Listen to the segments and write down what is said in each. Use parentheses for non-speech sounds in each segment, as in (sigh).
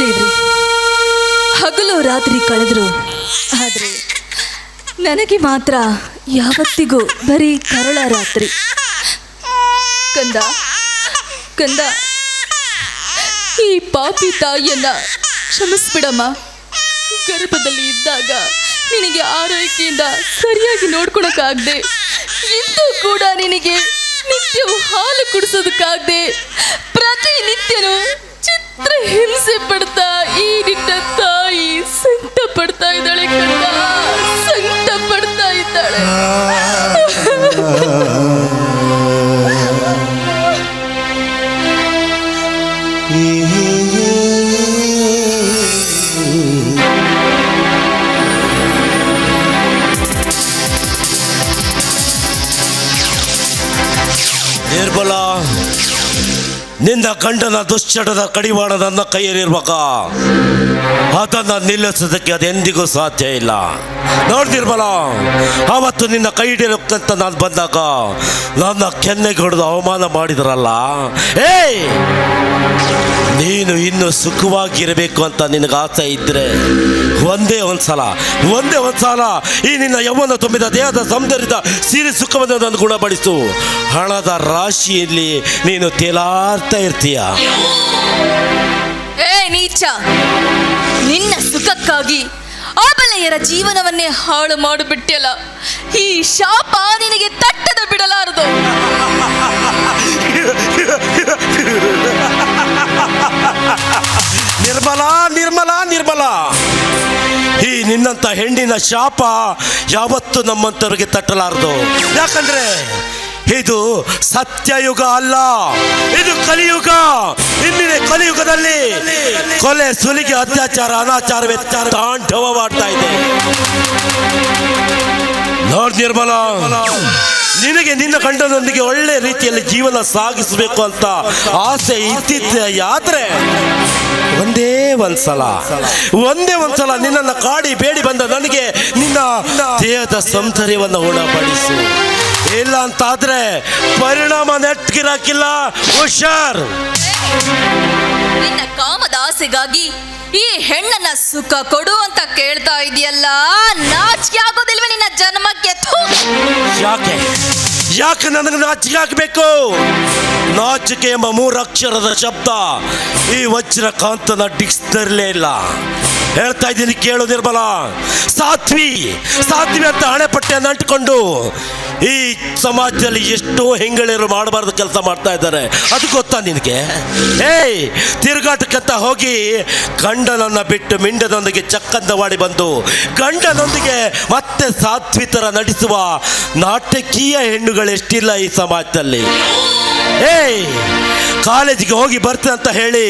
ದೇವ್ರಿ, ಹಗಲು ರಾತ್ರಿ ಕಳೆದ್ರು. ಆದರೆ ನನಗೆ ಮಾತ್ರ ಯಾವತ್ತಿಗೂ ಬರೀ ಕರಳ ರಾತ್ರಿ. ಕಂದ ಕಂದ, ಈ ಪಾಪಿ ತಾಯಿಯನ್ನ ಕ್ಷಮಿಸ್ಬಿಡಮ್ಮ. ಗರ್ಭದಲ್ಲಿ ಇದ್ದಾಗ ನಿನಗೆ ಆರೈಕೆಯಿಂದ ಸರಿಯಾಗಿ ನೋಡ್ಕೊಳಕ್ಕಾಗ್ದೆ ಇಂದು ಕೂಡ ನಿನಗೆ ನಿತ್ಯವೂ ಹಾಲು ಕುಡಿಸೋದಕ್ಕಾಗದೆ ಪ್ರತಿನಿತ್ಯನೂ ಚಿತ್ರ ಹಿಂಸೆ ಪಡ್ತಾ ಈ ನಿನ್ನ ತಾಯಿ ಸಂಕಟ ಪಡ್ತಾ ಇದ್ದಾಳೆ ಕಣ್ಣ. ಸಂಕಟ ಪಡ್ತಾ ಇದ್ದಾಳೆ ನಿನ್ನ ಗಂಡನ ದುಶ್ಚಟದ ಕಡಿವಾಣ ನನ್ನ ಕೈಯಲ್ಲಿರ್ಬೇಕ ಅದನ್ನ ನಿಲ್ಲಿಸೋದಕ್ಕೆ ಅದೆಂದಿಗೂ ಸಾಧ್ಯ ಇಲ್ಲ. ನೋಡ್ತಿರ್ಬಲ್ಲ? ಆವತ್ತು ನಿನ್ನ ಕೈ ಹಿಡಿಯೋಕ್ಕಂತ ನಾನು ಬಂದಾಗ ನನ್ನ ಕೆನ್ನೆಗೆ ಹೊಡೆದು ಅವಮಾನ ಮಾಡಿದ್ರಲ್ಲ? ಏಯ್! ನೀನು ಇನ್ನು ಸುಖವಾಗಿರಬೇಕು ಅಂತ ನಿನಗೆ ಆಸೆ ಇದ್ದರೆ ಒಂದೇ ಒಂದ್ಸಲ ಒಂದೇ ಒಂದ್ಸಲ ಈ ನಿನ್ನ ಯೌವನ ತುಂಬಿದ ದೇಹದ ಸೌಂದರ್ಯದ ಸೀರೆ ಸುಖವನ್ನು ನಾನು ಗುಣಪಡಿಸು. ಹಣದ ರಾಶಿಯಲ್ಲಿ ನೀನು ತೇಲಾಡ್ತಾ ಇರ್ತೀಯ? ಏ ನೀಚ. ನಿನ್ನ ಸುಖಕ್ಕಾಗಿ ಆಬಲೆಯರ ಜೀವನವನ್ನೇ ಹಾಳು ಮಾಡಿಬಿಟ್ಟಿಯಲ್ಲ. ಈ ಶಾಪ ನಿನಗೆ ತಟ್ಟದ ಬಿಡಲಾರದು. ನಿರ್ಮಲ ನಿರ್ಮಲ ನಿರ್ಮಲ. ಈ ನಿನ್ನಂತ ಹೆಣ್ಣಿನ ಶಾಪ ಯಾವತ್ತು ನಮ್ಮಂತವ್ರಿಗೆ ತಟ್ಟಲಾರದು. ಯಾಕಂದ್ರೆ ಇದು ಸತ್ಯಯುಗ ಅಲ್ಲ. ಇದು ಕಲಿಯುಗ. ಇಂದಿನ ಕಲಿಯುಗದಲ್ಲಿ ಕೊಲೆ, ಸುಲಿಗೆ, ಅತ್ಯಾಚಾರ ಅನಾಚಾರ ತಾಂಡವ ಮಾಡ್ತಾ ಇದೆ. ನೋಡ್ ನಿರ್ಮಲಾ, ನಿನಗೆ ನಿನ್ನ ಗಂಡನೊಂದಿಗೆ ಒಳ್ಳೆ ರೀತಿಯಲ್ಲಿ ಜೀವನ ಸಾಗಿಸಬೇಕು ಅಂತ ಆಸೆ ಇದ್ದಿದ್ದೆ. ಆದ್ರೆ ಒಂದೇ ಒಂದ್ಸಲ ಒಂದೇ ಒಂದ್ಸಲ ನಿನ್ನನ್ನು ಕಾಡಿ ಬೇಡಿ ಬಂದ ನನಗೆ ನಿನ್ನ ದೇಹದ ಸೌಂದರ್ಯವನ್ನು ಉಣಬಡಿಸು. ಇಲ್ಲ ಅಂತಾದ್ರೆ ಪರಿಣಾಮ ನೆಟ್ಗಿರಕ್ಕಿಲ್ಲ ಹುಷಾರ್. ನಿನ್ನ ಕಾಮದ ಆಸೆಗಾಗಿ ಈ ಹೆಣ್ಣನ್ನ ಸುಖ ಕೊಡು ಅಂತ ಕೇಳ್ತಾ ಇದೆಯಲ್ಲ ನಾಚಿಕೆ ಆಗೋದಿಲ್ವೇ ನಿನ್ನ ಜನ್ಮಕ್ಕೆ! ಯಾಕೆ? ಯಾಕೆ ನನಗೆ ನಾಚಿಕೆ ಹಾಕಬೇಕು ನಾಚಿಕೆ ಎಂಬ ಮೂರಕ್ಷರದ ಶಬ್ದ ಈ ವಜ್ರಕಾಂತನ ಡಿಕ್ಸ್ನರಿಲೇ ಇಲ್ಲ. ಹೇಳ್ತಾ ಇದ್ದೀನಿ ಕೇಳು ನಿರ್ಮಲ ಸಾತ್ವಿ ಸಾತ್ವಿ ಅಂತ ಹಣೆಪಟ್ಟೆಯನ್ನು ಅಂಟಿಕೊಂಡು ಈ ಸಮಾಜದಲ್ಲಿ ಎಷ್ಟೋ ಹೆಂಗಳಿರು ಮಾಡಬಾರ್ದು ಕೆಲಸ ಮಾಡ್ತಾ ಇದ್ದಾರೆ. ಅದು ಗೊತ್ತಾ ನಿನಗೆ? ಏಯ್, ತಿರುಗಾಟಕ್ಕಂತ ಹೋಗಿ ಗಂಡನನ್ನು ಬಿಟ್ಟು ಮಿಂಡದೊಂದಿಗೆ ಚಕ್ಕಂದವಾಡಿ ಬಂದು ಗಂಡನೊಂದಿಗೆ ಮತ್ತೆ ಸಾತ್ವಿತರ ಥರ ನಟಿಸುವ ನಾಟಕೀಯ ಹೆಣ್ಣುಗಳೆಷ್ಟಿಲ್ಲ ಈ ಸಮಾಜದಲ್ಲಿ? ಏಯ್ ಕಾಲೇಜಿಗೆ ಹೋಗಿ ಬರ್ತೇನೆ ಅಂತ ಹೇಳಿ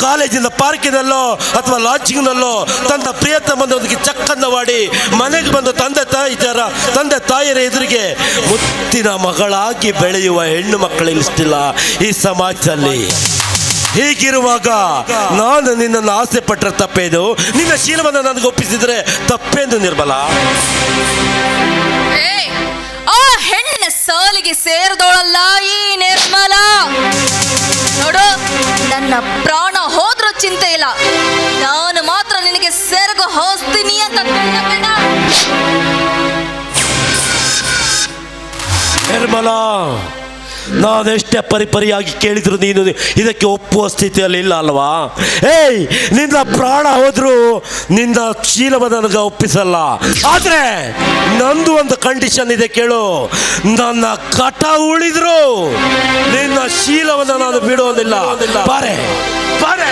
ಕಾಲೇಜಿನ ಪಾರ್ಕಿನಲ್ಲೋ ಅಥವಾ ಲಾಡ್ಜಿಂಗ್ನಲ್ಲೋ ತನ್ನ ಪ್ರಿಯತಮನೊಂದಿಗೆ ಚಕ್ಕನ್ನು ಮಾಡಿ ಮನೆಗೆ ಬಂದು ತಂದೆ ತಾಯಿ ಜರ, ತಂದೆ ತಾಯಿಯರ ಎದುರಿಗೆ ಮುತ್ತಿನ ಮಗಳಾಗಿ ಬೆಳೆಯುವ ಹೆಣ್ಣು ಮಕ್ಕಳು ಇಷ್ಟಿಲ್ಲ ಈ ಸಮಾಜದಲ್ಲಿ. ಹೀಗಿರುವಾಗ ನಾನು ನಿನ್ನನ್ನು ಆಸೆ ಪಟ್ಟರೆ ತಪ್ಪೇದು ನಿನ್ನ ಶೀಲವನ್ನು ನನಗೆ ಒಪ್ಪಿಸಿದ್ರೆ ತಪ್ಪೇಂದು ನಿರ್ಬಲ? ಸಾಲಿಗೆ ಸೇರಿದೋಳಲ್ಲ ಈ ನಿರ್ಮಲ. ನೋಡು, ನನ್ನ ಪ್ರಾಣ ಹೋದ್ರೂ ಚಿಂತೆ ಇಲ್ಲ. ನಾನು ಮಾತ್ರ ನಿನಗೆ ಸೆರಗು ಹೋಸ್ತೀನಿ ಅಂತ. ನಿರ್ಮಲ. ನಾನೆಷ್ಟೇ ಪರಿಪರಿಯಾಗಿ ಕೇಳಿದ್ರು ನೀನು ಇದಕ್ಕೆ ಒಪ್ಪುವ ಸ್ಥಿತಿಯಲ್ಲಿ ಇಲ್ಲ ಅಲ್ವಾ? ಏಯ್ ನಿನ್ನ ಪ್ರಾಣ ಹೋದ್ರು ನಿನ್ನ ಶೀಲವ ಒಪ್ಪಿಸಲ್ಲ. ಆದರೆ ನಂದು ಒಂದು ಕಂಡೀಷನ್ ಇದೆ ಕೇಳು. ನನ್ನ ಕಟ ಉಳಿದ್ರು ನಿನ್ನ ಶೀಲವನ್ನು ನಾನು ಬಿಡೋದಿಲ್ಲ ಬಾರೆ ಬಾರೆ.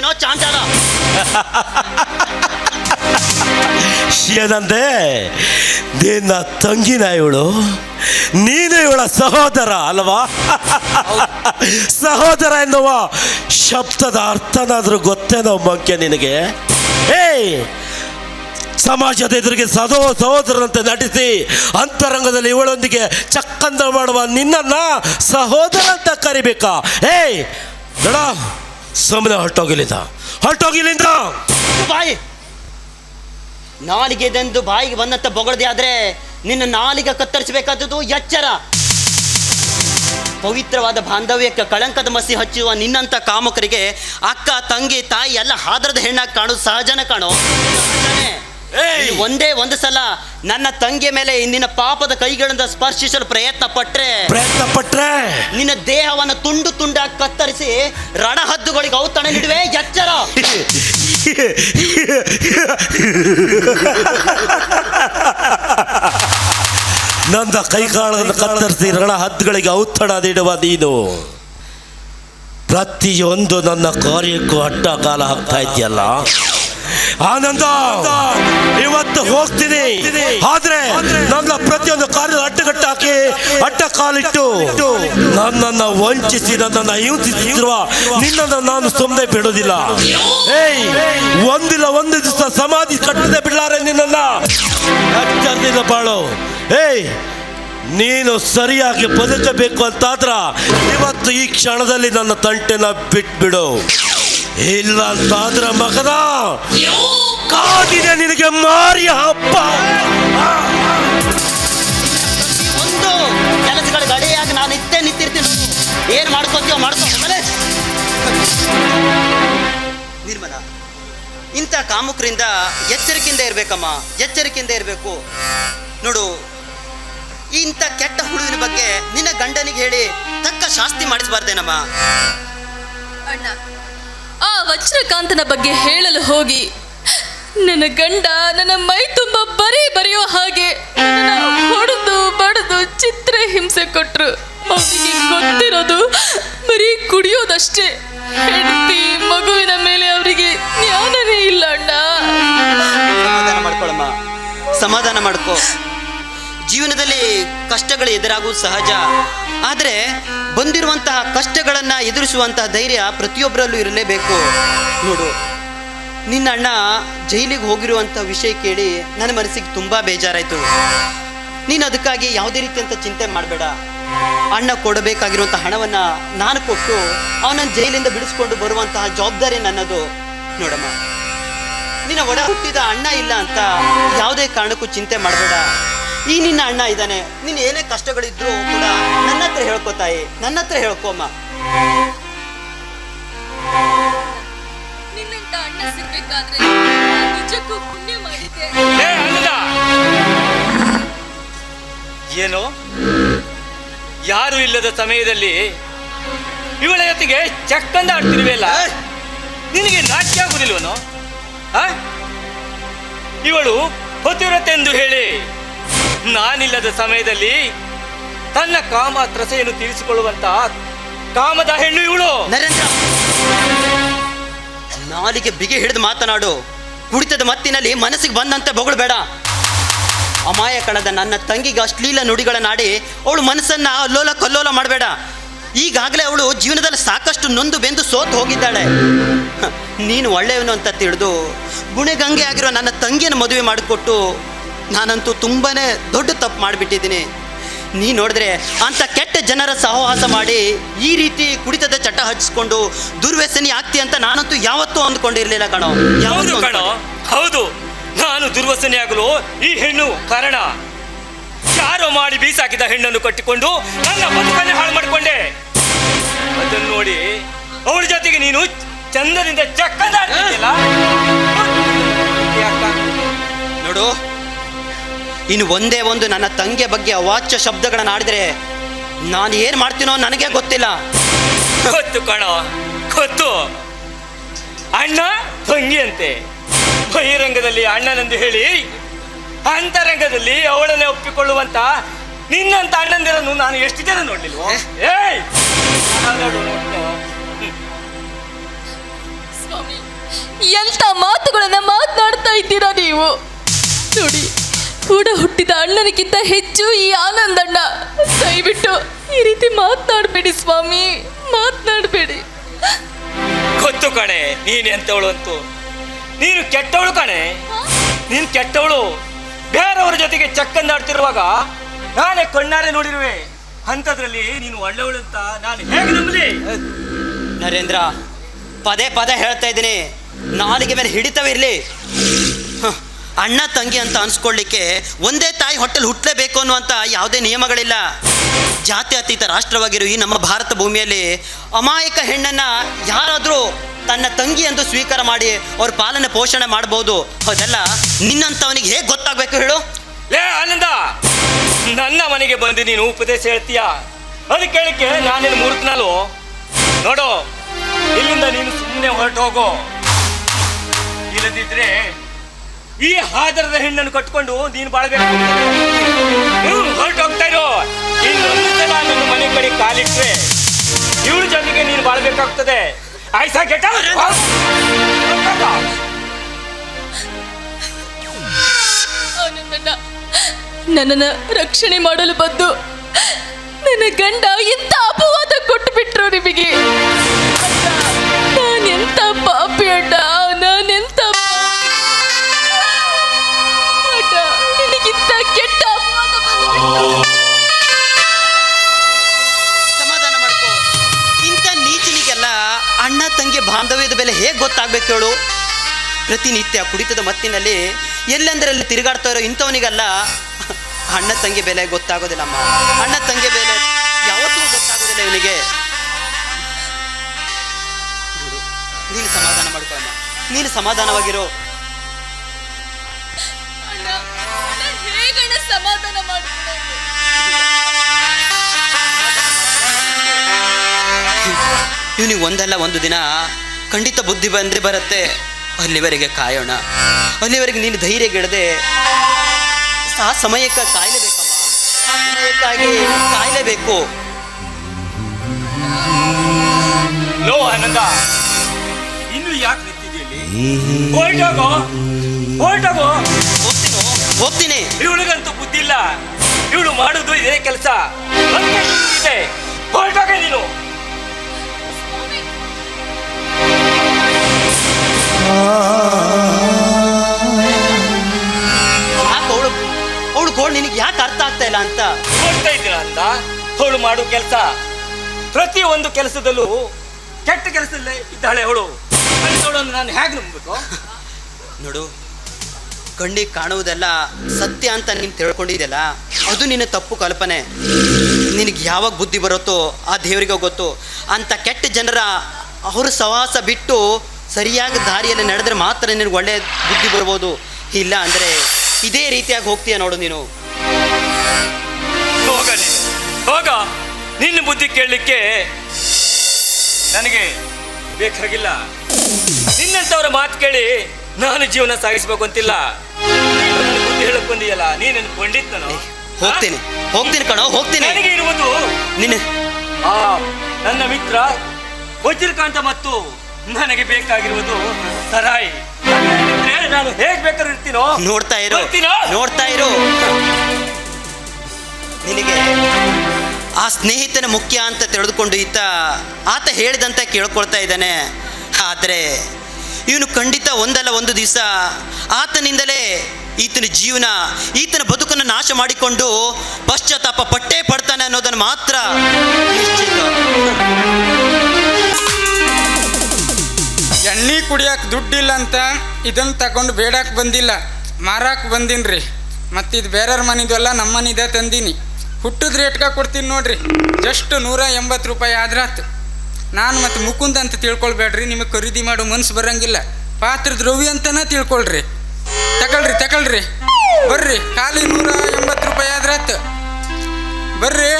ಬೀರಿದೇನೋ ಚಾಂಚಾಲ ಏನಂದೆ, ನಿನ್ನ ತಂಗಿನ ಇವಳು, ನೀನು ಇವಳ ಸಹೋದರ ಅಲ್ವಾ? ಸಹೋದರ ಎನ್ನುವ ಶಬ್ದದ ಅರ್ಥನಾದ್ರೂ ಗೊತ್ತೇನೋ ಮಂಕೆ ನಿನಗೆ? ಏಯ್, ಸಮಾಜದ ಎದುರಿಗೆ ಸದೋ ಸಹೋದರನಂತೆ ನಟಿಸಿ ಅಂತರಂಗದಲ್ಲಿ ಇವಳೊಂದಿಗೆ ಚಕ್ಕಂದ ಮಾಡುವ ನಿನ್ನನ್ನು ಸಹೋದರ ಅಂತ ಕರಿಬೇಕಾ? ಏಯ್, ನಡ. ಸುಮ್ಮನೆ ಹೊರಟೋಗಿಲಿಂದ ಹೊರಟೋಗಿಲಿಂದ ಬಾಯಿ! ನಾಲಿಗೆದೆಂದು ಬಾಯಿಗೆ ಬಂದಂತ ಬೊಗಳದೆ ಆದ್ರೆ ನಿನ್ನ ನಾಲಿಗೆ ಕತ್ತರಿಸಬೇಕಾದದ್ದು ಎಚ್ಚರ. ಪವಿತ್ರವಾದ ಬಾಂಧವ್ಯಕ್ಕೆ ಕಳಂಕದ ಮಸಿ ಹಚ್ಚುವ ನಿನ್ನಂತ ಕಾಮಕರಿಗೆ ಅಕ್ಕ, ತಂಗಿ, ತಾಯಿ ಎಲ್ಲ ಹಾದರದ ಹೆಣ್ಣಾಗಿ ಕಾಣೋದು ಸಹಜನ ಕಾಣೋ. ಒಂದೇ ಒಂದು ಸಲ ನನ್ನ ತಂಗಿಯ ಮೇಲೆ ನಿನ್ನ ಪಾಪದ ಕೈಗಳಿಂದ ಸ್ಪರ್ಶಿಸಲು ಪ್ರಯತ್ನ ಪಟ್ರೆ. ಪ್ರಯತ್ನ ಪಟ್ರೆ! ನಿನ್ನ ದೇಹವನ್ನು ತುಂಡು ತುಂಡಾಗಿ ಕತ್ತರಿಸಿ ರಣಹದ್ದುಗಳಿಗೆ ಔತಣ ನೀಡುವೆ ಎಚ್ಚರ! ನನ್ನ ಕೈಕಾಳನ್ನು ಕತ್ತರಿಸಿ ರಣ ಹದ್ದುಗಳಿಗೆ ಔತಣ ನೀಡುವ ನೀನು. ಪ್ರತಿಯೊಂದು ನನ್ನ ಕಾರ್ಯಕ್ಕೂ ಅಡ್ಡ ಕಾಲ ಹಾಕ್ತಾ ಇದೆಯಲ್ಲ ಆನಂದ. ಇವತ್ತು ಹೋಗ್ತೀನಿ. ಆದ್ರೆ ನನ್ನ ಪ್ರತಿಯೊಂದು ಕಾರ್ಯ ಅಟ್ಟಗಟ್ಟಾಕಿ ಅಟ್ಟ ಕಾಲಿಟ್ಟು ನನ್ನನ್ನು ವಂಚಿಸಿ, ನನ್ನನ್ನು ಹಿಂಸಿಸಿರುವ ನಿನ್ನನ್ನು ನಾನು ಸುಮ್ಮನೆ ಬಿಡೋದಿಲ್ಲ. ಏಯ್, ಒಂದಿಲ್ಲ ಒಂದು ದಿವಸ ಸಮಾಧಿ ಕಟ್ಟದೆ ಬಿಡಲಾರೆ ನಿನ್ನನ್ನ. ಬಾಳು. ಏಯ್, ನೀನು ಸರಿಯಾಗಿ ಬದುಕಬೇಕು ಅಂತಾದ್ರ ಇವತ್ತು ಈ ಕ್ಷಣದಲ್ಲಿ ನನ್ನ ತಂಟೆನ ಬಿಟ್ಬಿಡು. ಇಲ್ಲ ಅಂತಾದ್ರ ಮಗದ ಕಾದಿದೆ ನಿನಗೆ ಮಾರಿಯ ಹಬ್ಬ. ಒಂದು ಕೆಲಸಗಳ ಗಡಿಯಾಗಿ ನಾನು ಇತ್ತೇ ನಿಂತಿರ್ತೀನಿ. ನೋಡು. ಏನ್ ಮಾಡ್ಕೋತೀವೋ ಮಾಡ್ಕೋ ಆಮೇಲೆ. ನಿರ್ಮಲ ಇಂಥ ಕಾಮುಕರಿಂದ ಎಚ್ಚರಿಕೆಯಿಂದ ಇರ್ಬೇಕಮ್ಮ ಎಚ್ಚರಿಕೆಯಿಂದ ಇರಬೇಕು. ನೋಡು ಇಂಥ ಕೆಟ್ಟ ಹುಡುಗಿನ ಬಗ್ಗೆ ನಿನ್ನ ಗಂಡನಿಗೆ ಹೇಳಿ ತಕ್ಕ ಶಾಸ್ತಿ ಮಾಡಿಸಬಾರ್ದೇನಮ್ಮ? ಅಣ್ಣ ಆ ವಜ್ರಕಾಂತನ ಬಗ್ಗೆ ಹೇಳಲು ಹೋಗಿ. ನನ್ನ ಗಂಡ ನನ್ನ ಮೈ ತುಂಬ ಬರೀ ಬರೆಯೋ ಹಾಗೆ ಹೊಡೆದು ಬಡದು ಚಿತ್ರ ಹಿಂಸೆ ಕೊಟ್ರು. ಅವನಿಗೆ ಗೊತ್ತಿರೋದು ಬರೀ ಕುಡಿಯೋದಷ್ಟೇ. ಹೆಂಡತಿ ಮಗುವಿನ ಮೇಲೆ ಅವರಿಗೆ ಜ್ಞಾನವೇ ಇಲ್ಲ ಅಣ್ಣ. ಸಮಾಧಾನ ಮಾಡ್ಕೋ. ಜೀವನದಲ್ಲಿ ಕಷ್ಟಗಳು ಎದುರಾಗುವುದು ಸಹಜ. ಆದರೆ ಬಂದಿರುವಂತಹ ಕಷ್ಟಗಳನ್ನು ಎದುರಿಸುವಂತಹ ಧೈರ್ಯ ಪ್ರತಿಯೊಬ್ಬರಲ್ಲೂ ಇರಲೇಬೇಕು. ನೋಡು, ನಿನ್ನ ಅಣ್ಣ ಜೈಲಿಗೆ ಹೋಗಿರುವಂಥ ವಿಷಯ ಕೇಳಿ ನನ್ನ ಮನಸ್ಸಿಗೆ ತುಂಬ ಬೇಜಾರಾಯಿತು. ನೀನು ಅದಕ್ಕಾಗಿ ಯಾವುದೇ ರೀತಿಯಂತ ಚಿಂತೆ ಮಾಡಬೇಡ. ಅಣ್ಣ ಕೊಡಬೇಕಾಗಿರುವಂಥ ಹಣವನ್ನು ನಾನು ಕೊಟ್ಟು ಅವನನ್ನು ಜೈಲಿಂದ ಬಿಡಿಸ್ಕೊಂಡು ಬರುವಂತಹ ಜವಾಬ್ದಾರಿ ನನ್ನದು. ನೋಡಮ್ಮ, ನಿನ್ನ ಒಡ ಹುಟ್ಟಿದ ಅಣ್ಣ ಇಲ್ಲ ಅಂತ ಯಾವುದೇ ಕಾರಣಕ್ಕೂ ಚಿಂತೆ ಮಾಡಬೇಡ. ಈ ನಿನ್ನ ಅಣ್ಣ ಇದ್ದಾನೆ. ನೀನು ಏನೇ ಕಷ್ಟಗಳಿದ್ರು ಕೂಡ ನನ್ನ ಹತ್ರ ಹೇಳ್ಕೋ ತಾಯಿ. ನನ್ನ ಹತ್ರ ಹೇಳ್ಕೊಮ್ಮ ನಿನ್ನಂತ ಅಣ್ಣ ಸಿಗ್ಬೇಕಾದ್ರೆ ನಿಜಕ್ಕೂ ಪುಣ್ಯ ಮಾಡಿದ್ದೆ. ಏ ಅನ್ನದ ಏನು? ಯಾರು ಇಲ್ಲದ ಸಮಯದಲ್ಲಿ ಇವಳ ಜೊತೆಗೆ ಚಕ್ಕಂದ ಆಡ್ತಿರುವೆಲ್ಲ ನಿನಗೆ ನಾಟ್ಯ ಆಗುದಿಲ್ವನು? ಆ? ಇವಳು ಹೊತ್ತಿರತ್ತೆಂದು ಹೇಳಿ ನಾನಿಲ್ಲದ ಸಮಯದಲ್ಲಿ ತನ್ನ ಕಾಮ ತ್ರಸೆಯನ್ನು ತೀರಿಸಿಕೊಳ್ಳುವಂತ ಕಾಮದ ಹೆಣ್ಣು ಇವಳು. ನರೇಂದ್ರ, ನಾಲಿಗೆ ಬಿಗಿ ಹಿಡಿದು ಮಾತನಾಡು. ಕುಡಿತದ ಮತ್ತಿನಲ್ಲಿ ಮನಸ್ಸಿಗೆ ಬಂದಂತೆ ಬೊಗಳ್ಬೇಡ. ಅಮಾಯ ಕಣದ ನನ್ನ ತಂಗಿಗೆ ಅಶ್ಲೀಲ ನುಡಿಗಳನ್ನಾಡಿ ಅವಳು ಮನಸ್ಸನ್ನ ಅಲ್ಲೋಲ ಕಲ್ಲೋಲ ಮಾಡಬೇಡ. ಈಗಾಗಲೇ ಅವಳು ಜೀವನದಲ್ಲಿ ಸಾಕಷ್ಟು ನೊಂದು ಬೆಂದು ಸೋತು ಹೋಗಿದ್ದಾಳೆ. ನೀನು ಒಳ್ಳೆಯವನು ಅಂತ ತಿಳಿದು ಗುಣಗಂಗೆ ಆಗಿರೋ ನನ್ನ ತಂಗಿಯನ್ನು ಮದುವೆ ಮಾಡಿಕೊಟ್ಟು ನಾನಂತೂ ತುಂಬಾ ದೊಡ್ಡ ತಪ್ಪು ಮಾಡಿಬಿಟ್ಟಿದ್ದೀನಿ. ನೀ ನೋಡಿದ್ರೆ ಅಂಥ ಕೆಟ್ಟ ಜನರ ಸಹವಾಸ ಮಾಡಿ ಈ ರೀತಿ ಕುಡಿತದ ಚಟ ಹಚ್ಚಿಕೊಂಡು ದುರ್ವ್ಯಸನಿ ಆಗ್ತಿ ಅಂತ ನಾನಂತೂ ಯಾವತ್ತೂ ಅಂದ್ಕೊಂಡಿರ್ಲಿಲ್ಲ ಕಣೋ. ಹೌದು ಯಾವತ್ತೂ ಕಣೋ ಹೌದು. ನಾನು ದುರ್ವಸನೆಯಾಗಲು ಈ ಹೆಣ್ಣು ಕಾರಣ. ಯಾರೋ ಮಾಡಿ ಬೀಸಾಕಿದ ಹೆಣ್ಣನ್ನು ಕಟ್ಟಿಕೊಂಡು ನನ್ನ ಬದುಕನ್ನೇ ಹಾಳು ಮಾಡಿಕೊಂಡೆ. ಅದನ್ನು ನೋಡಿ ಅವಳ ಜೊತೆಗೆ ನೀನು ಚಂದದಿಂದ ಚಕ್ಕಂದ ಆಡ್ತಿದ್ಯಲ್ಲ? ಯಾಕ? ನೋಡು ಇನ್ನು ಒಂದೇ ಒಂದು ನನ್ನ ತಂಗಿಯ ಬಗ್ಗೆ ಅವಾಚ್ಯ ಶಬ್ದಗಳನ್ನು ಆಡಿದ್ರೆ ನಾನು ಏನು ಮಾಡ್ತೀನೋ ನನಗೆ ಗೊತ್ತಿಲ್ಲ. ಗೊತ್ತು ಕಣ ಗೊತ್ತು. ಅಣ್ಣ ತಂಗಿ ಅಂತೆ ಬಹಿರಂಗದಲ್ಲಿ ಅಣ್ಣನಂದು ಹೇಳಿ ಅಂತರಂಗದಲ್ಲಿ ಅವಳನ್ನೇ ಒಪ್ಪಿಕೊಳ್ಳುವಂತ ನಿನ್ನಂತ ಅಣ್ಣಂದಿರನ್ನು ನಾನು ಎಷ್ಟು ಜನ ನೋಡ್ಲಿಲ್ವೋ? ಏಯ್! ಎಂತ ಮಾತುಗಳನ್ನ ಮಾತನಾಡ್ತಾ ಇದ್ದೀರಾ ನೀವು? ನೋಡಿ ಕೂಡ ಹುಟ್ಟಿದ ಅಣ್ಣನಿಗಿಂತ ಹೆಚ್ಚು ಈ ಆನಂದಣ್ಣ. ದಯವಿಟ್ಟು ಈ ರೀತಿ ಮಾತನಾಡಬೇಡಿ ಸ್ವಾಮಿ ಮಾತನಾಡಬೇಡಿ. ಗೊತ್ತು ಕಣೆ ನೀನು ಎಂತವಳು ಅಂತೂ. ನೀನು ಕೆಟ್ಟವಳು ಕಣೆ. ನೀನು ಕೆಟ್ಟವಳು. ಬೇರೆಯವರ ಜೊತೆಗೆ ಚಕ್ಕಂದಾಡ್ತಿರುವಾಗ ನಾನೇ ಕಣ್ಣಾರೆ ನೋಡಿರುವೆ. ಅಂಥದ್ರಲ್ಲಿ ನೀನು ಒಳ್ಳೆವಳು ಅಂತ ನಾನು ಹೇಗೆ ನಂಬಲಿ? ನರೇಂದ್ರ ಪದೇ ಪದೇ ಹೇಳ್ತಾ ಇದ್ದೀನಿ. ನಾಲಿಗೆ ಮೇಲೆ ಹಿಡಿತವಿರಲಿ ಅಣ್ಣ ತಂಗಿ ಅಂತ ಅನ್ಸ್ಕೊಳ್ಳಿಕ್ಕೆ ಒಂದೇ ತಾಯಿ ಹೊಟ್ಟೆಲ್ ಹುಟ್ಟಲೇಬೇಕು ಅನ್ನುವಂಥ ಯಾವುದೇ ನಿಯಮಗಳಿಲ್ಲ. ಜಾತ್ಯತೀತ ರಾಷ್ಟ್ರವಾಗಿರೋ ಈ ನಮ್ಮ ಭಾರತ ಭೂಮಿಯಲ್ಲಿ ಅಮಾಯಕ ಹೆಣ್ಣನ್ನ ಯಾರಾದರೂ ತನ್ನ ತಂಗಿ ಎಂದು ಸ್ವೀಕಾರ ಮಾಡಿ ಅವ್ರ ಪಾಲನೆ ಪೋಷಣೆ ಮಾಡ್ಬೋದು. ಅದೆಲ್ಲ ನಿನ್ನಂಥವನಿಗೆ ಹೇಗೆ ಗೊತ್ತಾಗಬೇಕು ಹೇಳು? ಏ ಆನಂದ, ನನ್ನ ಮನೆಗೆ ಬಂದು ನೀನು ಉಪದೇಶ ಹೇಳ್ತೀಯ? ಅದು ಕೇಳಿಕ್ಕೆ ನಾನೇನು ಮೂರ್ತನಲ್ಲು ನೋಡು, ಇಲ್ಲಿಂದ ನೀನು ಸುಮ್ಮನೆ ಹೊರಟು ಹೋಗು ಇಲ್ಲದಿದ್ರೆ ಈ ಹಾದರದ ಹೆಣ್ಣನ್ನು ಕಟ್ಕೊಂಡು ನೀನು ಬಾಳ್ಬೇಕು ಹೊರಟು ಹೋಗ್ತಾ ಇರೋ ನನ್ನ ಮನೆ ಕಡೆ ಕಾಲಿಟ್ರೆ ಇವಳ ಜೊತೆಗೆ ನೀನು ಬಾಳ್ಬೇಕಾಗ್ತದೆ. ಆಯ್ತಾ ಕೆಟ್ಟ ನನ್ನ ನನ್ನನ್ನು ರಕ್ಷಣೆ ಮಾಡಲು ಬಂದು ನನ್ನ ಗಂಡ ಎಂತ ಅಪವಾದ ಕೊಟ್ಟು ಬಿಟ್ರು ನಿಮಗೆ? ನಾನು ನಾನೆಂತ ಪಾಪಿ ಅಣ್ಣ? ಸಮಾಧಾನ ಮಾಡ್ಕೋ. ಇಂಥ ನೀಚನಿಗೆಲ್ಲ ಅಣ್ಣ, ತಂಗಿ, ಬಾಂಧವ್ಯದ ಬೆಲೆ ಹೇಗೆ ಗೊತ್ತಾಗ್ಬೇಕು ಹೇಳು? ಪ್ರತಿನಿತ್ಯ ಕುಡಿತದ ಮತ್ತಿನಲ್ಲಿ ಎಲ್ಲೆಂದರಲ್ಲಿ ತಿರುಗಾಡ್ತಾ ಇರೋ ಇಂಥವನಿಗೆಲ್ಲ ಅಣ್ಣ, ತಂಗಿ ಬೆಲೆ ಗೊತ್ತಾಗೋದಿಲ್ಲಮ್ಮ ಅಣ್ಣ, ತಂಗಿ ಬೆಲೆ ಯಾವತ್ತೂ ಗೊತ್ತಾಗೋದಿಲ್ಲ ಇವನಿಗೆ. ನೀನು ಸಮಾಧಾನ ಮಾಡ್ಕೊಳ್ಳಮ್ಮ ನೀನು ಸಮಾಧಾನವಾಗಿರೋ ಇವನಿಗೆ ಒಂದಲ್ಲ ಒಂದು ದಿನ ಖಂಡಿತ ಬುದ್ಧಿ ಬಂದ್ರೆ ಬರುತ್ತೆ. ಅಲ್ಲಿವರೆಗೆ ಕಾಯೋಣ. ಅಲ್ಲಿವರೆಗೆ ನೀನು ಧೈರ್ಯಗೆಡದೆ ಆ ಸಮಯಕ್ಕೆ ಕಾಯಲೇಬೇಕಮ್ಮ. ಆ ಸಮಯಕ್ಕಾಗಿ ಕಾಯಲೇಬೇಕು. ಲೋ ಆನಂದ ಇನ್ನು ಯಾಕೆ ಹೋಗ್ತೀನೋ ಹೋಗ್ತೀನಿ. ಇವಳಿಗಂತೂ ಬುದ್ಧಿಲ್ಲ ಇವಳು ಮಾಡುದು ಇದೇ ಕೆಲಸ. ನೀನು. ಯಾಕೆ ಅವಳು ಅವಳು ಗೋಳು ನಿನಗೆ ಯಾಕೆ ಅರ್ಥ ಆಗ್ತಾ ಇಲ್ಲ ಅಂತ? ನೋಡ್ತಾ ಇದ್ದೀರ ಅಂತ? ಅವಳು ಮಾಡೋ ಕೆಲಸ. ಪ್ರತಿ ಒಂದು ಕೆಲಸದಲ್ಲೂ ಕೆಟ್ಟ ಕೆಲಸದಲ್ಲೇ ಇದ್ದಾಳೆ ಅವಳು ಅವಳನ್ನು ನಾನು ಹೇಗೆ ನಂಬಬೇಕು? ನೋಡು ಕಣ್ಣಿಗೆ ಕಾಣುವುದೆಲ್ಲ ಸತ್ಯ ಅಂತ ನೀನು ತಿಳ್ಕೊಂಡಿದೆಯಲ್ಲ ಅದು ನಿನ್ನ ತಪ್ಪು ಕಲ್ಪನೆ. ನಿನಗೆ ಯಾವಾಗ ಬುದ್ಧಿ ಬರುತ್ತೋ ಆ ದೇವರಿಗೆ ಗೊತ್ತು. ಅಂತ ಕೆಟ್ಟ ಜನರ ಅವ್ರ ಸವಾಸ ಬಿಟ್ಟು ಸರಿಯಾದ ದಾರಿಯಲ್ಲಿ ನಡೆದ್ರೆ ಮಾತ್ರ ನಿನಗೆ ಒಳ್ಳೆಯ ಬುದ್ಧಿ ಬರ್ಬೋದು. ಇಲ್ಲ ಅಂದರೆ ಇದೇ ರೀತಿಯಾಗಿ ಹೋಗ್ತೀಯ ನೋಡು ನೀನು. ಹೋಗ ನೀನು ಹೋಗ. ನಿನ್ನ ಬುದ್ಧಿ ಕೇಳಲಿಕ್ಕೆ ನನಗೆ ಬೇಕಾಗಿಲ್ಲ. ನಿನ್ನಂಥವ್ರ ಮಾತು ಕೇಳಿ ನಾನು ಜೀವನ ಸಾಗಿಸ್ಬೇಕು ಅಂತಿಲ್ಲ. ನೀನು ಬುದ್ಧಿ ಹೇಳಕ್ ಬಂದಿಯಲ್ಲ ನೀನೇನು ಪಂಡಿತ್ ನಾನು ಹೋಗ್ತೀನಿ. ಹೋಗ್ತೀನಿ ಕಣೋ ಹೋಗ್ತೀನಿ. ನನಗೆ ಇರುವುದು ನಿನ್ನ ಆ ನನ್ನ ಮಿತ್ರ ವಜ್ರಕಾಂತ ಮತ್ತು ನನಗೆ ಬೇಕಾಗಿರುವುದು ಸರಾಯಿ. ನಾನು ಹೇಗ್ ಬೇಕಾದ್ರೂ ಇರ್ತೀನೋ? ನೋಡ್ತಾ ಇರು. ಬರ್ತೀನೋ? ನೋಡ್ತಾ ಇರು. ನಿನಗೆ ಆ ಸ್ನೇಹಿತನ ಮುಖ್ಯ ಅಂತ ತಿಳಿದುಕೊಂಡು ಈತ ಆತ ಹೇಳಿದಂತ ಕೇಳ್ಕೊಳ್ತಾ ಇದ್ದಾನೆ. ಆದರೆ ಇವನು ಖಂಡಿತ ಒಂದಲ್ಲ ಒಂದು ದಿವಸ ಆತನಿಂದಲೇ ಈತನ ಜೀವನ ಈತನ ಬದುಕನ್ನು ನಾಶ ಮಾಡಿಕೊಂಡು ಪಶ್ಚಾತ್ತಾಪ ಪಟ್ಟೆ ಪಡ್ತಾನೆ ಅನ್ನೋದನ್ನು ಮಾತ್ರ ನಿಶ್ಚಿತ. ಎಣ್ಣೆ ಕುಡಿಯಕ್ಕೆ ದುಡ್ಡಿಲ್ಲ ಅಂತ ಇದನ್ನು ತಗೊಂಡು ಬೇಡಕ್ಕೆ ಬಂದಿಲ್ಲ. ಮಾರಕ್ಕೆ ಬಂದೀನಿ ಮತ್ತು ಇದು ಬೇರೆಯವ್ರ ಮನಿದಲ್ಲ ನಮ್ಮ ಮನಿದೆ ತಂದೀನಿ. ಹುಟ್ಟಿದ ರೇಟ್ಗೆ ಕೊಡ್ತೀನಿ ನೋಡ್ರಿ. ಜಸ್ಟ್ ನೂರ ಎಂಬತ್ತು ರೂಪಾಯಿ ಆದ್ರಾತು. ನಾನು ಮತ್ತು ಮುಕುಂದ್ ಅಂತ ತಿಳ್ಕೊಳ್ಬೇಡ್ರಿ, ನಿಮಗೆ ಖರೀದಿ ಮಾಡೋ ಮನ್ಸು ಬರೋಂಗಿಲ್ಲ. ಪಾತ್ರ ದ್ರವ್ಯ ಅಂತನ ತಿಳ್ಕೊಳ್ರಿ. ತಗೊಳ್ರಿ ತಗೊಳ್ರಿ. ಬರ್ರಿ, ಖಾಲಿ ನೂರ ಎಂಬತ್ತು ರೂಪಾಯಿ ಆದ್ರಾತು. ಬರ್ರಿ.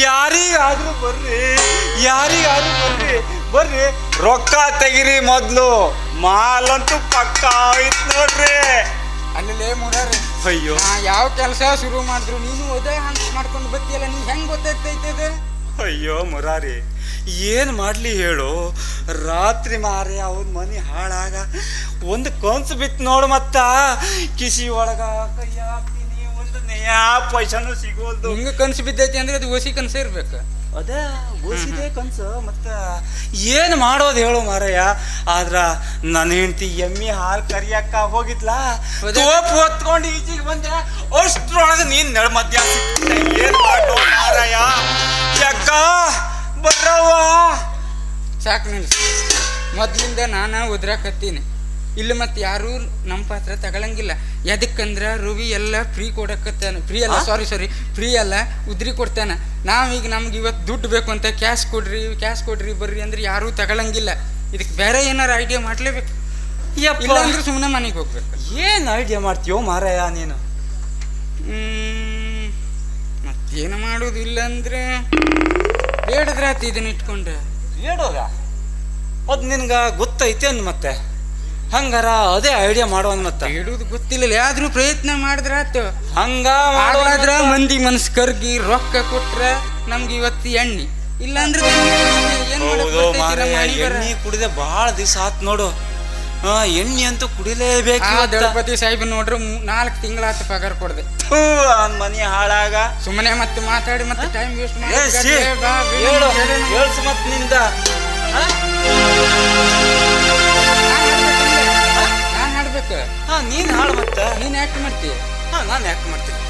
ಯಾರಿಗಾದ್ರೂ ಬರ್ರಿ ಯಾರಿಗಾದ್ರೂ ಬರ್ರಿ. ಬರ್ರಿ ರೊಕ್ಕ ತೆಗಿರಿ ಮೊದ್ಲು. ಮಾಲಂತೂ ಪಕ್ಕ ಆಯ್ತು ನೋಡ್ರಿ. ಅಲ್ಲಿ ಮುರಾರಿ ಅಯ್ಯೋ. ಯಾವ ಕೆಲಸ ಶುರು ಮಾಡಿದ್ರು ನೀನು ಅದೇ ಹಂಗೆ ಮಾಡ್ಕೊಂಡು ಬತ್ತಿಯಲ್ಲ ನೀ ಹೆಂಗ್ ಗೊತ್ತೈತೈತೆ ಅಯ್ಯೋ ಮುರಾರಿ ಏನು ಮಾಡ್ಲಿ ಹೇಳು. ರಾತ್ರಿ ಮಾರಿ ಅವನ ಮನೆ ಹಾಳಾಗ ಒಂದು ಕನ್ಸು ಬಿತ್ತು ನೋಡು ಮತ್ತ. ಕಿಸಿ ಒಳಗ ಕೈ ಹಾಕ್ತೀನಿ ಯಾವ ಪೈಸಾನು ಸಿಗೋಲ್ದು. ಹಿಂಗ ಕನ್ಸು ಬಿದ್ದೈತಿ ಅಂದ್ರೆ ಅದು ಓಸಿ ಕನ್ಸೇ ಇರ್ಬೇಕು. ಅದೇ ಓಸಿದೆ ಕನ್ಸು ಮತ್ತ ಏನು ಮಾಡೋದು ಹೇಳು ಮಾರಯ್ಯ. ಆದ್ರ ನನ್ನ ಹೆಂಡತಿ ಎಮ್ಮಿ ಹಾಲ್ ಕರಿಯಕ್ಕ ಹೋಗಿದ್ಲ? ತೋಪ್ ಹೊತ್ಕೊಂಡು ಈಚೆಗೆ ಬಂದೆ. ಅಷ್ಟ್ರೊಳಗೆ ನೀನ್ ನಡ್ ಮಧ್ಯ. ಏನ್ ಮಾಡೋ ಮಾರಯ್ಯ. ಚಕ್ಕ ಬರ್ರವ್ವ ಸಾಕು ನಿಲ್ಸು. ಮೊದ್ಲಿಂದ ನಾನು ಉದ್ರಾಕತ್ತೀನಿ. ಇಲ್ಲಿ ಮತ್ತೆ ಯಾರೂ ನಮ್ಮ ಪಾತ್ರ ತಗೊಳಂಗಿಲ್ಲ. ಎದಕ್ಕಂದ್ರ ರವಿ ಎಲ್ಲ ಫ್ರೀ ಕೊಡಕತ್ತಾನ. ಫ್ರೀ ಅಲ್ಲ ಸಾರಿ ಸಾರಿ ಫ್ರೀ ಅಲ್ಲ ಉದ್ರಿ ಕೊಡ್ತಾನ. ನಾವೀಗ ನಮ್ಗೆ ಇವತ್ತು ದುಡ್ಡು ಬೇಕು ಅಂತ ಕ್ಯಾಶ್ ಕೊಡ್ರಿ ಕ್ಯಾಶ್ ಕೊಡ್ರಿ ಬರ್ರಿ ಅಂದ್ರೆ ಯಾರೂ ತಗೊಳಂಗಿಲ್ಲ. ಇದಕ್ಕೆ ಬೇರೆ ಏನಾರು ಐಡಿಯಾ ಮಾಡ್ಲೇಬೇಕು. ಇಲ್ಲ ಅಂದ್ರೆ ಸುಮ್ಮನೆ ಮನೆಗೆ ಹೋಗ್ಬೇಕು. ಏನ್ ಐಡಿಯಾ ಮಾಡ್ತೀಯೋ ಮಾರಾಯ ನೀನು? ಹ್ಮ್, ಮತ್ತೇನು ಮಾಡೋದು ಇಲ್ಲ ಅಂದ್ರೆ ಬೇಡದ್ರಾತಿ ಇದನ್ನ ಇಟ್ಕೊಂಡು. ಬೇಡೋದ? ಅದ್ ನಿನ್ಗ ಗೊತ್ತೈತೆ ಅಂದ್ ಮತ್ತೆ? ಹಂಗಾರ ಅದೇ ಐಡಿಯಾ ಮಾಡುವ ಮತ್ತೆ. ಇಡುದು ಗೊತ್ತಿಲ್ಲ ಆದ್ರೂ ಪ್ರಯತ್ನ ಮಾಡಿದ್ರಾತು ಹಂಗ ಮಾಡಾದ್ರ ಮಂದಿ ಮನಸ್ ಕರ್ಗಿ ರೊಕ್ಕ ಕೊಟ್ರ ನಮ್ಗೆ ಇವತ್ತು ಎಣ್ಣೆ. ಇಲ್ಲಾಂದ್ರೆ ಎಣ್ಣೆ ಕುಡಿದೆ ಭಾಳ ದಿವಸ ಆತ್ ನೋಡು. ಹಾ ಎಣ್ಣೆ ಅಂತೂ ಕುಡಿಲೇಬೇಕು ದಳಪತಿ ಸಾಹೇಬ್ ನೋಡ್ರಿ ನಾಲ್ಕು ತಿಂಗಳಾತ ಪಗಾರ ಕೊಡ್ದೆ. ಅವನ್ ಮನೆ ಹಾಳಾಗ. ಸುಮ್ಮನೆ ಮತ್ತೆ ಮಾತಾಡಿ ಮತ್ತೆ ಟೈಮ್ ವೇಸ್ಟ್ ಮಾಡಿ ಮತ್ತೆ ನಿಂದ. ಹಾ? ನಾನ್ ಹಾಡ್ಬೇಕು ಹಾ ನೀನ್ ಹಾಳು ಮತ್ತ. ನೀನ್ ಯಾಕೆ ಮಾಡ್ತಿ. ಹಾ ನಾನು ಯಾಕೆ ಮಾಡ್ತೀನಿ.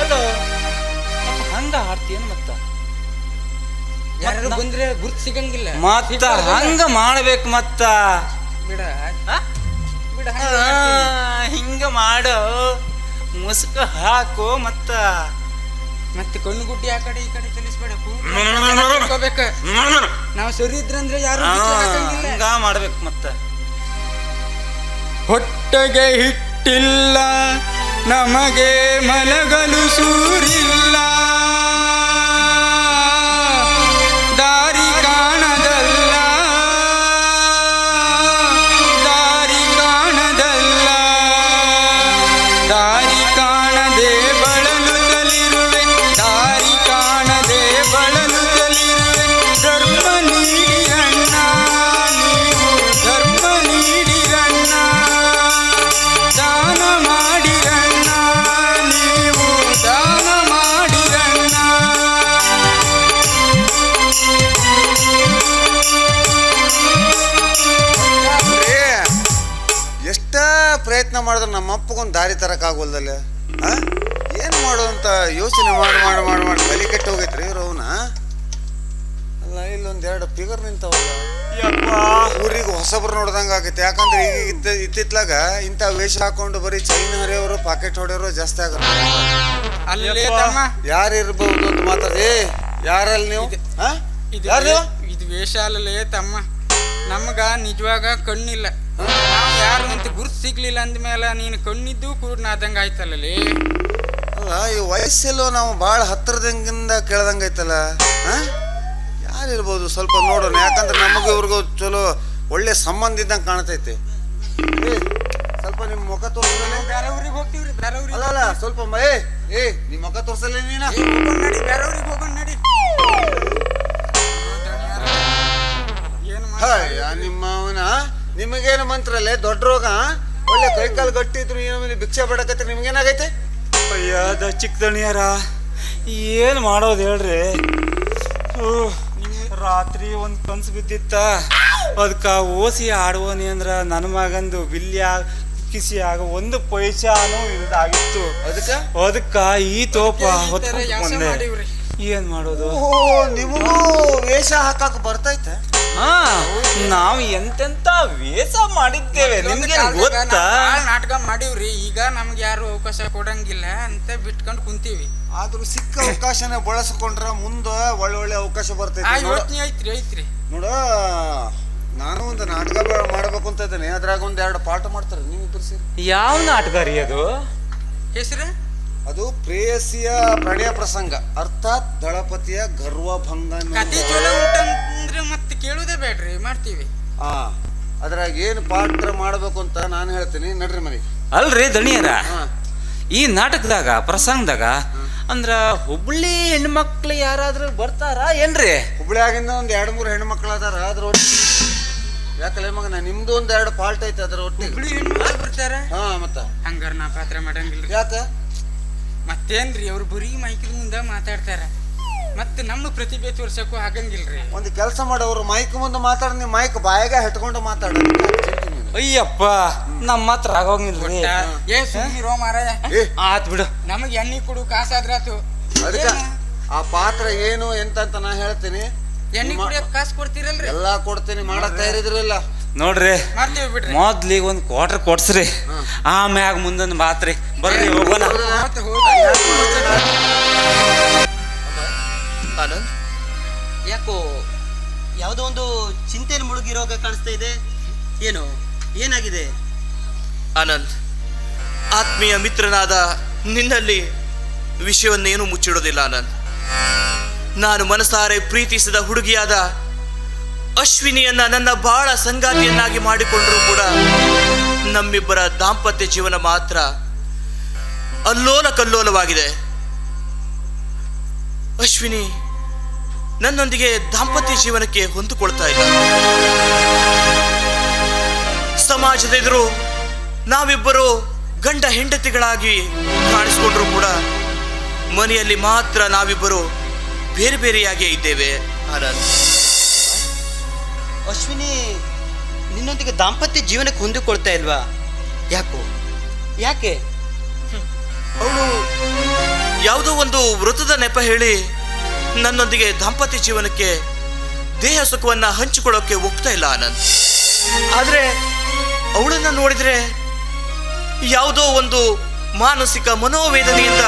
ಅಲೋ ಮತ್ತ್ ಹಂಗ ಹಾಡ್ತೀಯನ್ ಮತ್ತ? ಯಾರು ಬಂದ್ರೆ ಗುರ್ತ್ ಸಿಗಂಗಿಲ್ಲ. ಮತ್ತ ಹಂಗ ಮಾಡ್ಬೇಕು ಮತ್ತ. ಬಿಡ? ಬಿಡ ಹಿಂಗ ಮಾಡು. ಮುಸುಕ ಹಾಕು ಮತ್ತ. ಮತ್ತೆ ಕಣ್ಣು ಗುಡ್ಡಿ ಆ ಕಡೆ ಈ ಕಡೆ ಚಲಿಸ್ಬೇಡ ನಾವು ಸರಿ ಇದ್ರಂದ್ರೆ ಯಾರು. ಹಂಗ ಮಾಡ್ಬೇಕು ಮತ್ತ. ಹೊಟ್ಟೆಗೆ ಹಿಟ್ಟಿಲ್ಲ ನಮಗೆ ಮಲಗಲು ಸೂರಿಲ್ಲ. ನಮ್ಮ ಅಪ್ಪಗೊಂದು ದಾರಿ ತರಕಾಗೋಲ್ದಲ್ಲ ಆ? ಏನು ಮಾಡು ಅಂತ ಯೋಚನೆ ಮಾಡಿ ಮಾಡಿ ಮಾಡಿ ಮಾಡಿ. ಬಲಿ ಕೆಟ್ಟು ಹೋಗೈತ್ರಿ ರವನ ಅಲ್ಲ ಇಲ್ಲೊಂದು ಎರಡು ಫಿಗರ್ ನಿಂತವಲ್ಲ. ಯಪ್ಪ. ಊರಿಗೆ ಹೊಸಬ್ರು ನೋಡ್ದಂಗೆ ಆಗೈತೆ. ಯಾಕಂದ್ರೆ ಈಗ ಇದ್ದ ಇತ್ತಿತ್ಲಾಗ ಇಂಥ ವೇಷ ಹಾಕೊಂಡು ಬರೀ ಚೈನ್ ಹರಿಯೋರು ಪಾಕೆಟ್ ಹೊಡೆಯೋರು ಜಾಸ್ತಿ ಆಗಲ್ಲ ಅಲ್ಲೇ ಯಪ್ಪ. ತಮ್ಮ. ಯಾರು ಇರ್ಬೋದು ಅಂತ ಮಾತಾಡಿ ಯಾರಲ್ಲಿ ನೀವು? ಇದು- ಇದು ಯಾರು ನೀವು? ಇದು ವೇಷ ಅಲ್ಲಲೇ ತಮ್ಮ. ನಮಗ ನಿಜವಾಗ ಕಣ್ಣಿಲ್ಲ. ನಾವು ಯಾರು ಅಂತ ಗುರುತು ಸಿಗ್ಲಿಲ್ಲ ಅಂದ್ಮೇಲೆ ನೀನು ಕಣ್ಣಿದ್ದು ಕುರುಡ್ನಾದಂಗ ಆಯ್ತಲ್ಲಲೇ? ಅಲ್ಲ ಈ ವಯಸ್ಸಲ್ಲೂ ನಾವು ಭಾಳ ಹತ್ತಿರದಂಗಿಂದ ಕೇಳ್ದಂಗೈತಲ್ಲ ಆ? ಯಾರಿರ್ಬೋದು ಸ್ವಲ್ಪ ನೋಡೋಣ ಯಾಕಂದ್ರೆ ನಮಗೂ ಇವ್ರಿಗೂ ಚಲೋ ಒಳ್ಳೆ ಸಂಬಂಧ ಇದ್ದಂಗೆ ಕಾಣ್ತೈತೆ. ಏ ಸ್ವಲ್ಪ ನಿಮ್ಮ ಮುಖ ತೋರಿಸಲ್ಲ ಬೇರೆ ಊರಿಗೆ ಹೋಗ್ತೀವ್ರಿ ಬೇರೆ ಊರಿಗೆ ಅಲ್ಲ ಅಲ್ಲ ಸ್ವಲ್ಪ ಮ- ಏ ಏ ನಿಮ್ಮ ಮುಖ ತೋರಿಸಲ್ಲ ನೀನ? ಹೋಗೋಣ ನಡಿ ಬೇರೆ ಊರಿಗೆ ಹೋಗೋಣ ನಡಿ. ಏನು ಹಾಯ್ ನಿಮ್ಮ ಅವನ ನಿಮಗೇನು ಮಂತ್ರಲ್ಲೇ? ದೊಡ್ಡ ರೋಗ? ಒಳ್ಳೆ ಕೈಕಾಲು ಗಟ್ಟಿದ್ರು ಏನೋ ಭಿಕ್ಷೆ ಬಡಕತ್ರಿ ನಿಮ್ಗೇನಾಗೈತೆ? ಅಯ್ಯದ ಚಿಕ್ಕ ದಣಿಯರ. ಏನು ಮಾಡೋದು ಹೇಳ್ರಿ? ರಾತ್ರಿ ಒಂದು ಕನ್ಸು ಬಿದ್ದಿತ್ತ. ಅದಕ್ಕ ಓಸಿ ಆಡುವನಿ ಅಂದ್ರ ನನ್ನ ಮಗಂದು ಬಿಲ್ಲಿ ಕಿಸಿ ಆಗ ಒಂದು ಪೈಸಾನು ಇದಾಗಿತ್ತು ಅದಕ್ಕೆ ಅದಕ್ಕ ಈ ತೋಪ ಹೊತ್ತು ಏನ್ ಮಾಡೋದು? ಓ ನಿಮಗೂ ವೇಷ ಹಾಕಕ್ ಬರ್ತೈತೆ ಹಾ ನಾವು ಎಂತೆಂತ ವೇಷ ಮಾಡಿದ್ದೇವೆ ನಿಮ್ಗೆ ಗೊತ್ತಾ? ನಾಟಕ ಮಾಡಿವ್ರಿ ಈಗ ನಮ್ಗೆ ಯಾರು ಅವಕಾಶ ಕೊಡಂಗಿಲ್ಲ ಅಂತ ಬಿಟ್ಕೊಂಡು ಕುಂತೀವಿ. ಆದ್ರೂ ಸಿಕ್ಕ ಅವಕಾಶನ ಬಳಸ್ಕೊಂಡ್ರ ಮುಂದ ಒಳ್ಳೊಳ್ಳೆ ಅವಕಾಶ ಆ ಬರ್ತೈತಿ ನೋಡ. ಯೋಚನೆ ಐತ್ರಿ ಐತ್ರಿ. ನೋಡ ನಾನು ಒಂದು ನಾಟಕ ಬ- ಮಾಡ್ಬೇಕು ಅಂತ ಇದ್ದೇನೆ. ಅದ್ರಾಗ ಒಂದ್ ಎರಡು ಪಾಠ ಮಾಡ್ತಾರೆ ನೀವು ಇಬ್ಬರು ಸೇರಿ. ಯಾವ ನಾಟಕ ರೀ ಅದು? ಹೆಸರು? ಅದು ಪ್ರೇಯಸಿಯ ಪ್ರಣಯ ಪ್ರಸಂಗ. ಅರ್ಥಾತ್ ದಳಪತಿಯ ಗರ್ವಭಂಗ ಕತೆ ಉಂಟಂದ್ರೆ ಮತ್ತೆ ಕೇಳುದೇ ಬೇಡ್ರಿ ಮಾಡ್ತೀವಿ. ಆ ಅದ್ರಾಗ ಏನು ಪಾತ್ರ ಮಾಡ್ಬೇಕು ಅಂತ ನಾನು ಹೇಳ್ತೀನಿ. ನಡ್ರಿ ಮನೆಗೆ ಅಲ್ರಿ ದಣಿಯರ? ಹಾ. ಈ ನಾಟಕದಾಗ ಪ್ರಸಂಗದಾಗ ಅಂದ್ರ ಹುಬ್ಳಿ ಹೆಣ್ಮಕ್ಳು ಯಾರಾದ್ರೂ ಬರ್ತಾರ ಏನ್ರಿ? ಹುಬ್ಳ್ಯಾಗಿಂದ ಒಂದ್ ಎರಡು ಮೂರು ಹೆಣ್ಮಕ್ಳು ಅದಾರ ಅದ್ರ ಯಾಕಲೆ ಮಗನ ನಿಮ್ದು ಒಂದ್ ಎರಡು ಫಾಲ್ಟ್ ಐತೆ ಅದ್ರ ಒಟ್ಟಿಗೆ. ಹುಬ್ಳಿ ಹೆಣ್ಮಕ್ಳು ಬರ್ತಾರ? ಹಾ ಮತ್ತ. ಹಂಗಾರ ನಾ ಪಾತ್ರ ಮಾಡಂಗಿಲ್ಲ ಯಾಕ? ಮತ್ತೇನ್ರಿ ಅವ್ರು ಬರೀ ಮೈಕಿದ ಮುಂದೆ ಮಾತಾಡ್ತಾರ. ಮತ್ತೆ ನಮ್ಮ ಪ್ರತಿಭೆ ತೋರ್ಸಕ್ಕೂ ಆಗಂಗಿಲ್ರಿ. ಒಂದು ಕೆಲಸ ಮಾಡೋರು ಮೈಕ್ ಮುಂದೆ ಮಾತಾಡ ನೀವು ಮೈಕ್ ಬಾಯಾಗ ಹೆಟ್ಕೊಂಡು ಮಾತಾಡ ಅಯ್ಯಪ್ಪ ನಮ್ಮ ಹತ್ರ ಆಗೋಂಗಿಲ್ರಿ. ಏ ಸುಮ್ಮಿರೋ ಮಾರಾಯ. ಏ. ಆತ್ ಬಿಡು. ನಮಗ್ ಎಣ್ಣೆ ಕೊಡು ಕಾಸಾದ್ರಾತು ಅದಕ್ಕೆ ಆ ಪಾತ್ರ ಏನು ಎಂತ ಅಂತ ನಾ ಹೇಳ್ತೀನಿ. ಎಣ್ಣೆ ಕುಡಿಯಕ್ ಕಾಸು ಕೊಡ್ತೀರಲ್ರಿ? ಎಲ್ಲಾ ಕೊಡ್ತೀನಿ ಮಾಡಕ್ ತಯಾರಿದ್ರಲ್ಲ ನೋಡ್ರಿ ಮಾಡ್ತೀವಿ ಬಿಡ್ರಿ. ಮೊದ್ಲಿಗೆ ಒಂದು ಕ್ವಾರ್ಟರ್ ಕೊಡ್ಸ್ರಿ. ಆಮ್ಯಾಗ ಮುಂದೊಂದು ಮಾತ್ರಿ. ಬರ್ರಿ ಹೋಗೋಣ. ಮತ್ತೆ ಆನಂದ್ ಯಾಕೋ ಯಾವುದೋ ಒಂದು ಚಿಂತೆಯಲ್ಲಿ ಮುಳುಗಿರೋಗ ಕಾಣಿಸ್ತಾ ಇದೆ? ಏನು? ಏನಾಗಿದೆ? ಆನಂದ್ ಆತ್ಮೀಯ ಮಿತ್ರನಾದ ನಿನ್ನಲ್ಲಿ ವಿಷಯವನ್ನೇನು ಮುಚ್ಚಿಡೋದಿಲ್ಲ ಆನಂದ್ ನಾನು ಮನಸಾರೆ ಪ್ರೀತಿಸಿದ ಹುಡುಗಿಯಾದ ಅಶ್ವಿನಿಯನ್ನ ನನ್ನ ಬಹಳ ಸಂಗಾತಿಯನ್ನಾಗಿ ಮಾಡಿಕೊಂಡರೂ ಕೂಡ ನಮ್ಮಿಬ್ಬರ ದಾಂಪತ್ಯ ಜೀವನ ಮಾತ್ರ ಅಲ್ಲೋಲ ಕಲ್ಲೋಲವಾಗಿದೆ. ಅಶ್ವಿನಿ ನನ್ನೊಂದಿಗೆ ದಾಂಪತ್ಯ ಜೀವನಕ್ಕೆ ಹೊಂದಿಕೊಳ್ತಾ ಇಲ್ಲ. ಸಮಾಜದ ಎದುರು ನಾವಿಬ್ಬರು ಗಂಡ ಹೆಂಡತಿಗಳಾಗಿ ಕಾಣಿಸ್ಕೊಂಡ್ರು ಕೂಡ ಮನೆಯಲ್ಲಿ ಮಾತ್ರ ನಾವಿಬ್ಬರು ಬೇರೆ ಬೇರೆಯಾಗೇ ಇದ್ದೇವೆ ಆನಂದ್ ಅಶ್ವಿನಿ, ನಿನ್ನೊಂದಿಗೆ ದಾಂಪತ್ಯ ಜೀವನಕ್ಕೆ ಹೊಂದಿಕೊಳ್ತಾ ಇಲ್ವಾ? ಯಾಕೋ? ಯಾಕೆ? ಅವಳು ಯಾವುದೋ ಒಂದು ವೃತ್ತದ ನೆಪ ಹೇಳಿ ನನ್ನೊಂದಿಗೆ ದಾಂಪತ್ಯ ಜೀವನಕ್ಕೆ ದೇಹ ಸುಖವನ್ನ ಹಂಚಿಕೊಳ್ಳೋಕೆ ಒಪ್ತಾ ಇಲ್ಲ ಆನಂದ್. ಆದ್ರೆ ಅವಳನ್ನ ನೋಡಿದ್ರೆ ಯಾವುದೋ ಒಂದು ಮಾನಸಿಕ ಮನೋವೇದನೆಯಿಂದ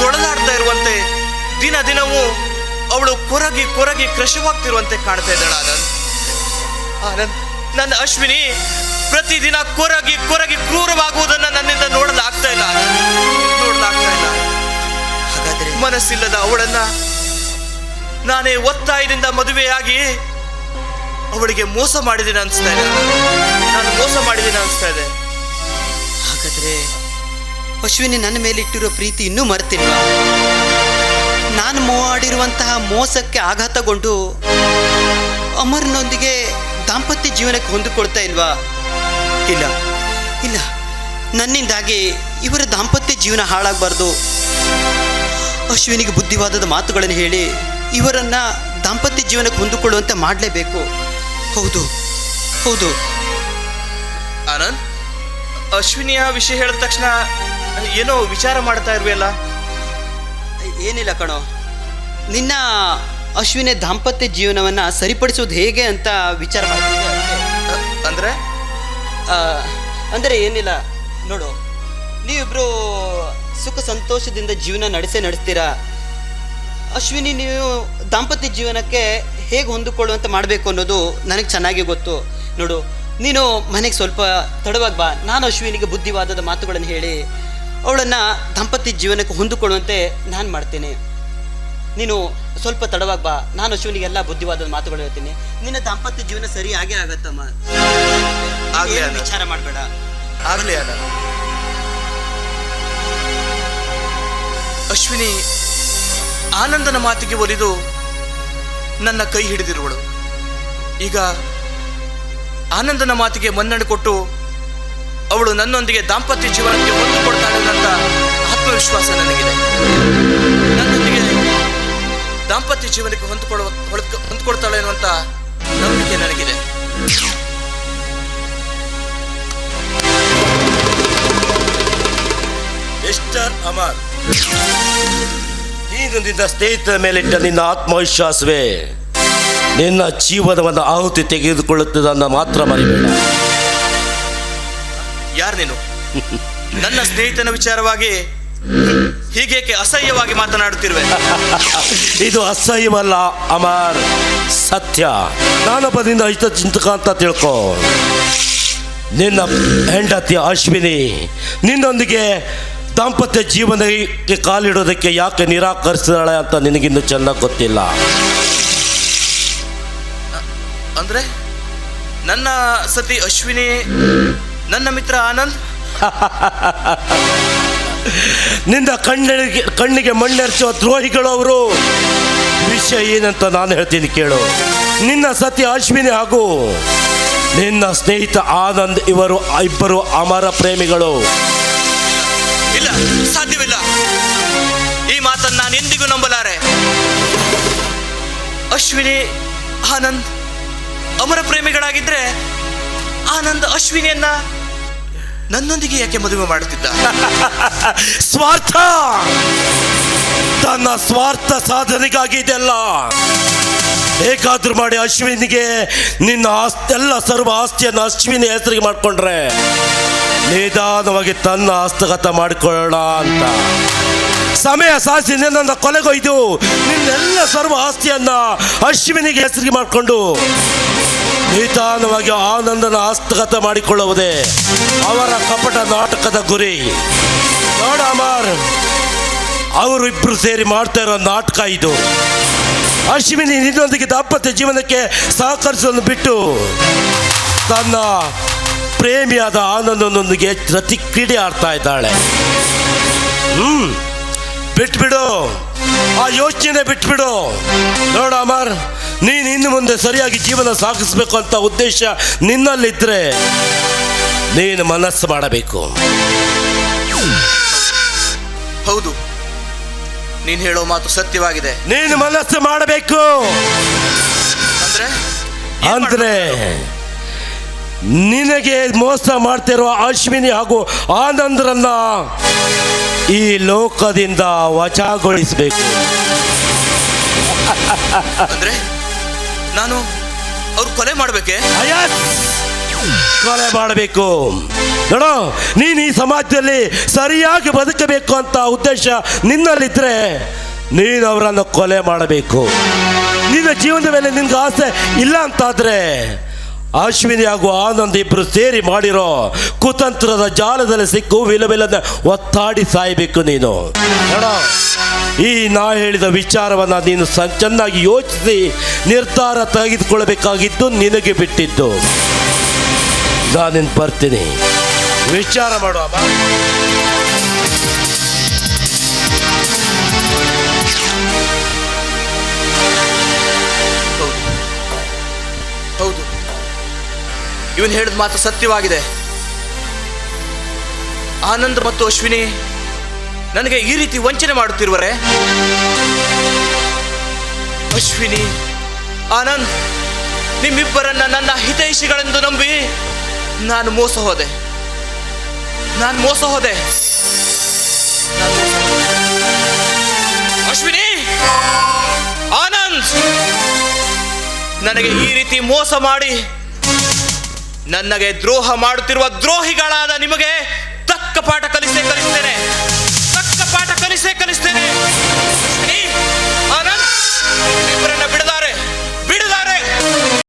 ತೊಡಲಾಡ್ತಾ ಇರುವಂತೆ ದಿನ ದಿನವೂ ಅವಳು ಕೊರಗಿ ಕೊರಗಿ ಕೃಷವಾಗ್ತಿರುವಂತೆ ಕಾಣ್ತಾ ಇದ್ದಾಳೆ ಆನಂದ್. ನನ್ನ ಅಶ್ವಿನಿ, ಪ್ರತಿದಿನ ಕೊರಗಿ ಕೊರಗಿ ಕ್ರೂರವಾಗುವುದನ್ನು ನನ್ನಿಂದ ನೋಡಲಾಗ್ತಾ ಇಲ್ಲ. ನೋಡಲಾಗ್ತಾ ಇಲ್ಲ. ಹಾಗಾದ್ರೆ ಮನಸ್ಸಿಲ್ಲದ ಅವಳನ್ನ ನಾನೇ ಒತ್ತಾಯದಿಂದ ಮದುವೆಯಾಗಿ ಅವಳಿಗೆ ಮೋಸ ಮಾಡಿದ್ದೀನಿ ಅನಿಸ್ತಾ ಇದೆ. ನಾನು ಮೋಸ ಮಾಡಿದ್ದೀನಿ ಅನಿಸ್ತಾ ಇದೆ. ಹಾಗಾದ್ರೆ ಅಶ್ವಿನಿ ನನ್ನ ಮೇಲೆ ಇಟ್ಟಿರೋ ಪ್ರೀತಿ ಇನ್ನೂ ಮರ್ತಿಲ್ಲ. ನಾನು ಮಾಡಿರುವಂತಹ ಮೋಸಕ್ಕೆ ಆಘಾತಗೊಂಡು ಅಮರ್ನೊಂದಿಗೆ ದಾಂಪತ್ಯ ಜೀವನಕ್ಕೆ ಹೊಂದಿಕೊಳ್ತಾ ಇಲ್ವಾ? ಇಲ್ಲ. ಇಲ್ಲ. ನನ್ನಿಂದಾಗಿ ಇವರ ದಾಂಪತ್ಯ ಜೀವನ ಹಾಳಾಗಬಾರ್ದು. ಅಶ್ವಿನಿಗೆ ಬುದ್ಧಿವಾದದ ಮಾತುಗಳನ್ನು ಹೇಳಿ ಇವರನ್ನ ದಾಂಪತ್ಯ ಜೀವನಕ್ಕೆ ಹೊಂದಿಕೊಳ್ಳುವಂತೆ ಮಾಡಲೇಬೇಕು. ಹೌದು. ಹೌದು. ಆನಂದ್ ಅಶ್ವಿನಿಯ ವಿಷಯ ಹೇಳಿದ ತಕ್ಷಣ ಏನೋ ವಿಚಾರ ಮಾಡ್ತಾ ಇರುವೆಯಲ್ಲ? ಏನಿಲ್ಲ ಕಣೋ. ನಿನ್ನ ಅಶ್ವಿನಿ ದಾಂಪತ್ಯ ಜೀವನವನ್ನ ಸರಿಪಡಿಸೋದು ಹೇಗೆ ಅಂತ ವಿಚಾರ ಮಾಡ್ತಿದ್ದೆ. ಅಂದ್ರೆ? ಅಂದರೆ ಏನಿಲ್ಲ ನೋಡು. ನೀವಿಬ್ರು ಸುಖ ಸಂತೋಷದಿಂದ ಜೀವನ ನಡೆಸೇ ನಡೆಸ್ತೀರಾ? ಅಶ್ವಿನಿ ನೀವು ದಾಂಪತ್ಯ ಜೀವನಕ್ಕೆ ಹೇಗೆ ಹೊಂದಿಕೊಳ್ಳುವಂತೆ ಮಾಡಬೇಕು ಅನ್ನೋದು ನನಗೆ ಚೆನ್ನಾಗಿ ಗೊತ್ತು. ನೋಡು ನೀನು ಮನೆಗೆ ಸ್ವಲ್ಪ ತಡವಾಗಿ ಬಾ. ನಾನು ಅಶ್ವಿನಿಗೆ ಬುದ್ಧಿವಾದದ ಮಾತುಗಳನ್ನು ಹೇಳಿ ಅವಳನ್ನು ದಾಂಪತ್ಯ ಜೀವನಕ್ಕೆ ಹೊಂದಿಕೊಳ್ಳುವಂತೆ ನಾನು ಮಾಡ್ತೇನೆ. ನೀನು ಸ್ವಲ್ಪ ತಡವಾಗಿ ಬಾ. ನಾನು ಶಿವನಿಗೆ ಎಲ್ಲ ಬುದ್ಧಿವಾದ ಮಾತುಗಳು ಹೇಳ್ತೀನಿ. ನಿನ್ನ ದಾಂಪತ್ಯ ಜೀವನ ಸರಿ ಆಗೇ ಆಗತ್ತಮ್ಮ. ವಿಚಾರ ಮಾಡಬೇಡ. ಆಗ್ಲಿ ಅಲ್ಲ. ಅಶ್ವಿನಿ ಆನಂದನ ಮಾತಿಗೆ ಒಲಿದು ನನ್ನ ಕೈ ಹಿಡಿದಿರುವಳು. ಈಗ ಆನಂದನ ಮಾತಿಗೆ ಮನ್ನಣೆ ಕೊಟ್ಟು ಅವಳು ನನ್ನೊಂದಿಗೆ ದಾಂಪತ್ಯ ಜೀವನಕ್ಕೆ ಹೊಂದಿಕೊಡ್ತಾಳೆ ಅಂತ ಆತ್ಮವಿಶ್ವಾಸ ನನಗಿದೆ. ದಾಂಪತ್ಯ ಜೀವನಕ್ಕೆ ಹೊಂದ್ಕೊಳ್ಳುವ ಹೊಂದ್ಕೊಳ್ತಾಳೆ ಅನ್ನುವಂತ ನಂಬಿಕೆ ನನಗಿದೆ. ಮಿಸ್ಟರ್ ಅಮರ್ ನೀನು ನಿನ್ನ ಸ್ನೇಹಿತರ ಮೇಲಿಟ್ಟ ನಿನ್ನ ಆತ್ಮವಿಶ್ವಾಸವೇ ನಿನ್ನ ಜೀವನವನ್ನು ಆಹುತಿ ತೆಗೆದುಕೊಳ್ಳುತ್ತದನ್ನ ಮಾತ್ರ ಮರಿಬೇಡ. ಯಾರು ನೀನು? ನನ್ನ ಸ್ನೇಹಿತನ ವಿಚಾರವಾಗಿ ಹೀಗೇಕೆ ಅಸಹ್ಯವಾಗಿ ಮಾತನಾಡುತ್ತಿರುವೆ? (laughs) ಇದು ಅಸಹ್ಯವಲ್ಲ ಅಮರ್. ಸತ್ಯ. ನಾನೊಬ್ಬದಿಂದ ಇಷ್ಟ ಚಿಂತಕ ಅಂತ ತಿಳ್ಕೊ. ನಿನ್ನ ಹೆಂಡತಿ ಅಶ್ವಿನಿ ನಿನ್ನೊಂದಿಗೆ ದಾಂಪತ್ಯ ಜೀವನಕ್ಕೆ ಕಾಲಿಡೋದಕ್ಕೆ ಯಾಕೆ ನಿರಾಕರಿಸಿದಾಳೆ ಅಂತ ನಿನಗಿನ್ನೂ ಚೆನ್ನಾಗಿ ಗೊತ್ತಿಲ್ಲ? ಅಂದ್ರೆ? ನನ್ನ ಸತಿ ಅಶ್ವಿನಿ ನನ್ನ ಮಿತ್ರ ಆನಂದ್? (laughs) ನಿನ್ನ ಕಣ್ಣಿಗೆ ಕಣ್ಣಿಗೆ ಮಣ್ಣೆರಚುವ ದ್ರೋಹಿಗಳು ಅವರು. ವಿಷಯ ಏನಂತ ನಾನು ಹೇಳ್ತೀನಿ ಕೇಳು. ನಿನ್ನ ಸತಿ ಅಶ್ವಿನಿ ಹಾಗೂ ನಿನ್ನ ಸ್ನೇಹಿತ ಆನಂದ್ ಇವರು, ಇಬ್ಬರು ಅಮರ ಪ್ರೇಮಿಗಳು. ಇಲ್ಲ, ಸಾಧ್ಯವಿಲ್ಲ. ಈ ಮಾತನ್ನು ನಾನು ಎಂದಿಗೂ ನಂಬಲಾರೆ. ಅಶ್ವಿನಿ, ಆನಂದ್, ಅಮರ ಪ್ರೇಮಿಗಳಾಗಿದ್ರೆ ಆನಂದ್ ಅಶ್ವಿನಿಯನ್ನ ನನ್ನೊಂದಿಗೆ ಯಾಕೆ ಮದುವೆ ಮಾಡುತ್ತಿದ್ದ (laughs) ಸ್ವಾರ್ಥ! ತನ್ನ ಸ್ವಾರ್ಥ ಸಾಧನೆಗಾಗಿ ಇದೆಲ್ಲ. ಹೇಗಾದ್ರೂ ಮಾಡಿ ಅಶ್ವಿನಿಗೆ ನಿನ್ನ ಆಸ್ತಿ ಎಲ್ಲ ಸರ್ವ ಆಸ್ತಿಯನ್ನು ಅಶ್ವಿನಿ ಹೆಸರಿಗೆ ಮಾಡಿಕೊಂಡ್ರೆ ನಿಧಾನವಾಗಿ ತನ್ನ ಹಸ್ತಗತ ಮಾಡಿಕೊಳ್ಳೋಣ ಅಂತ. ಸಮಯ ಸಾಧಿಸಿ ನನ್ನ ಕೊಲೆಗೊಯ್ದು ನಿನ್ನೆಲ್ಲ ಸರ್ವ ಆಸ್ತಿಯನ್ನ ಅಶ್ವಿನಿಗೆ ಹೆಸರಿಗೆ ಮಾಡಿಕೊಂಡು ನಿಧಾನವಾಗಿ ಆನಂದನ ಹಸ್ತಗತ ಮಾಡಿಕೊಳ್ಳುವುದೇ ಅವರ ಕಪಟ ನಾಟಕದ ಗುರಿ. ನೋಡ ಅವರು ಇಬ್ರು ಸೇರಿ ಮಾಡ್ತಾ ಇರೋ ನಾಟಕ ಇದು. ಅಶ್ವಿನಿ ನಿನ್ನೊಂದಿಗೆ ದಾಂಪತ್ಯ ಜೀವನಕ್ಕೆ ಸಹಕರಿಸೋದನ್ನು ಬಿಟ್ಟು ತನ್ನ ಪ್ರೇಮಿಯಾದ ಆನಂದನೊಂದಿಗೆ ರತಿ ಕ್ರೀಡೆ ಆಡ್ತಾ ಇದ್ದಾಳೆ. ಹ್ಮ್. ಬಿಟ್ಬಿಡು. ಆ ಯೋಚನೆ ಬಿಟ್ಬಿಡು. ನೋಡ ಅಮರ್ ನೀನು ಇನ್ನು ಮುಂದೆ ಸರಿಯಾಗಿ ಜೀವನ ಸಾಗಿಸ್ಬೇಕು ಅಂತ ಉದ್ದೇಶ ನಿನ್ನಲ್ಲಿದ್ರೆ ನೀನು ಮನಸ್ಸು ಮಾಡಬೇಕು. ಹೌದು ನೀನು ಹೇಳೋ ಮಾತು ಸತ್ಯವಾಗಿದೆ. ನೀನು ಮನಸ್ಸು ಮಾಡಬೇಕು. ಅಂದ್ರೆ ಅಂದ್ರೆ ನಿನಗೆ ಮೋಸ ಮಾಡ್ತಿರುವ ಅಶ್ವಿನಿ ಹಾಗೂ ಆನಂದರನ್ನ ಈ ಲೋಕದಿಂದ ವಚಾಗೊಳಿಸಬೇಕು ಅಂದ್ರೆ ನಾನು ಅವ್ರು ಕೊಲೆ ಮಾಡ್ಬೇಕೆ! ಕೊಲೆ ಮಾಡಬೇಕು. ನೋಡೋ ನೀನು ಈ ಸಮಾಜದಲ್ಲಿ ಸರಿಯಾಗಿ ಬದುಕಬೇಕು ಅಂತ ಉದ್ದೇಶ ನಿನ್ನಲ್ಲಿದ್ರೆ ನೀನು ಅವರನ್ನು ಕೊಲೆ ಮಾಡಬೇಕು. ನಿನ್ನ ಜೀವನದ ಮೇಲೆ ನಿನ್ಗೆ ಆಸೆ ಇಲ್ಲ ಅಂತಾದ್ರೆ ಅಶ್ವಿನಿ ಹಾಗೂ ಆನಂದ್ ಇಬ್ಬರು ಸೇರಿ ಮಾಡಿರೋ ಕುತಂತ್ರದ ಜಾಲದಲ್ಲಿ ಸಿಕ್ಕು ವಿಲವಿಲದ ಒತ್ತಾಡಿ ಸಾಯಬೇಕು ನೀನು. ಈ ನಾ ಹೇಳಿದ ವಿಚಾರವನ್ನ ನೀನು ಚೆನ್ನಾಗಿ ಯೋಚಿಸಿ ನಿರ್ಧಾರ ತೆಗೆದುಕೊಳ್ಬೇಕಾಗಿದ್ದು ನಿನಗೆ ಬಿಟ್ಟಿದ್ದು. ನಾನಿನ್ ಬರ್ತೀನಿ. ವಿಚಾರ ಮಾಡುವ ಇವನು ಹೇಳಿದ ಮಾತು ಸತ್ಯವಾಗಿದೆ. ಆನಂದ್ ಮತ್ತು ಅಶ್ವಿನಿ, ನನಗೆ ಈ ರೀತಿ ವಂಚನೆ ಮಾಡುತ್ತಿರುವರೆ? ಅಶ್ವಿನಿ, ಆನಂದ್, ನಿಮ್ಮಿಬ್ಬರನ್ನ ನನ್ನ ಹಿತೈಷಿಗಳೆಂದು ನಂಬಿ ನಾನು ಮೋಸ ಹೋದೆ. ನಾನು ಮೋಸ ಹೋದೆ. ನಾನ್ ಮೋಸ ಹೋದೆ. ಅಶ್ವಿನಿ, ಆನಂದ್, ನನಗೆ ಈ ರೀತಿ ಮೋಸ ಮಾಡಿ ನನಗೆ ದ್ರೋಹ ಮಾಡುತ್ತಿರುವ ದ್ರೋಹಿಗಳಾದ ನಿಮಗೆ ತಕ್ಕ ಪಾಠ ಕಲಿಸಿ ಕಲಿಸ್ತೇನೆ. ತಕ್ಕ ಪಾಠ ಕಲಿಸೇ ಕಲಿಸ್ತೇನೆ.